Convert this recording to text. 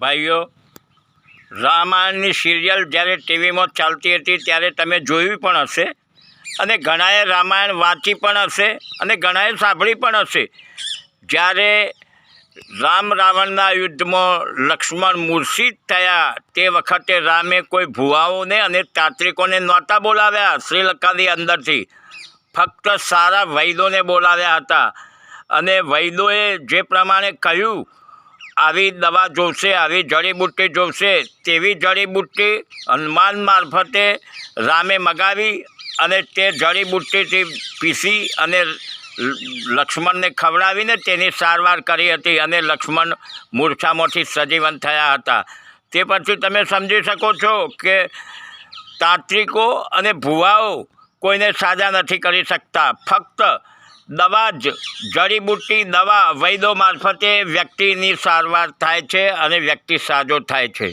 ભાઈઓ, રામાયણની સિરિયલ જ્યારે ટીવીમાં ચાલતી હતી ત્યારે તમે જોયું પણ હશે અને ઘણાએ રામાયણ વાંચી પણ હશે અને ઘણાએ સાંભળી પણ હશે. જ્યારે રામ રાવણના યુદ્ધમાં લક્ષ્મણ મૂર્છિત થયા તે વખતે રામે કોઈ ભુવાઓને અને તાંત્રિકોને નહોતા બોલાવ્યા શ્રીલંકાની અંદરથી. ફક્ત સારા વૈદોને બોલાવ્યા હતા અને વૈદોએ જે પ્રમાણે કહ્યું આવી દવા જોશે, આવી જડીબુટ્ટી જોશે, તેવી જડીબુટ્ટી હનુમાન મારફતે રામે મગાવી અને તે જડીબુટ્ટીથી પીસી અને લક્ષ્મણને ખવડાવીને તેની સારવાર કરી હતી અને લક્ષ્મણ મૂર્છામાંથી સજીવન થયા હતા. તે પછી તમે સમજી શકો છો કે તાંત્રિકો અને ભુવાઓ કોઈને સાજા નથી કરી શકતા. ફક્ત દવા જ જડીબુટ્ટી દવા વૈદો મારફતે વ્યક્તિની સારવાર થાય છે અને વ્યક્તિ સાજો થાય છે.